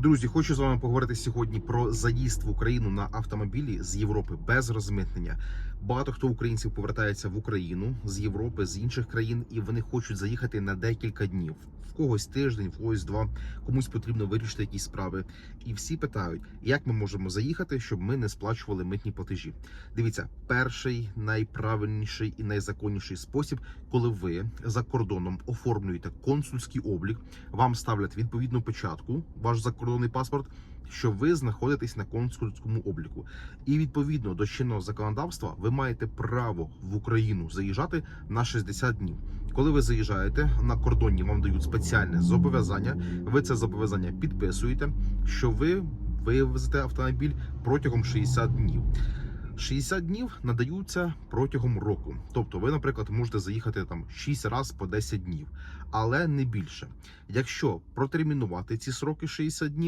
Друзі, хочу з вами поговорити сьогодні про заїзд в Україну на автомобілі з Європи без розмитнення. Багато хто українців повертається в Україну з Європи, з інших країн, і вони хочуть заїхати на декілька днів. В когось тиждень, в когось два, комусь потрібно вирішити якісь справи. І всі питають, як ми можемо заїхати, щоб ми не сплачували митні платежі. Дивіться, перший найправильніший і найзаконніший спосіб, коли ви за кордоном оформлюєте консульський облік, вам ставлять відповідну печатку, ваш закордонний паспорт, що ви знаходитесь на консульському обліку. І відповідно до чинного законодавства ви маєте право в Україну заїжджати на 60 днів. Коли ви заїжджаєте на кордоні, вам дають спеціальне зобов'язання. Ви це зобов'язання підписуєте, що ви вивезете автомобіль протягом 60 днів. 60 днів надаються протягом року. Тобто, ви, наприклад, можете заїхати там 6 разів по 10 днів, але не більше. Якщо протермінувати ці сроки 60 днів.